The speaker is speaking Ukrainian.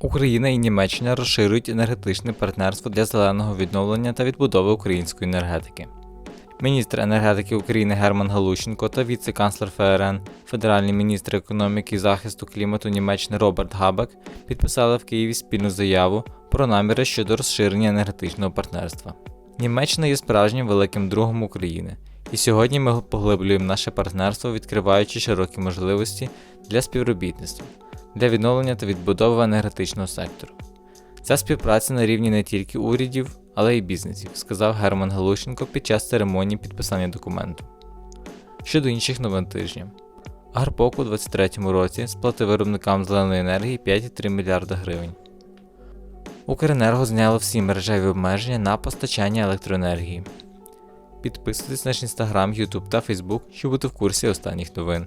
Україна і Німеччина розширюють енергетичне партнерство для зеленого відновлення та відбудови української енергетики. Міністр енергетики України Герман Галущенко та віце-канцлер ФРН, федеральний міністр економіки і захисту клімату Німеччини Роберт Габек підписали в Києві спільну заяву про наміри щодо розширення енергетичного партнерства. Німеччина є справжнім великим другом України, і сьогодні ми поглиблюємо наше партнерство, відкриваючи широкі можливості для співробітництва, для відновлення та відбудови енергетичного сектору. Ця співпраця на рівні не тільки урядів, але й бізнесів, сказав Герман Галущенко під час церемонії підписання документу. Щодо інших новин тижня. Агрпок у 2023 році сплатив виробникам зеленої енергії 5,3 мільярда гривень. Укренерго зняло всі мережеві обмеження на постачання електроенергії. Підписуйтесь на наш інстаграм, Ютуб та Фейсбук, щоб бути в курсі останніх новин.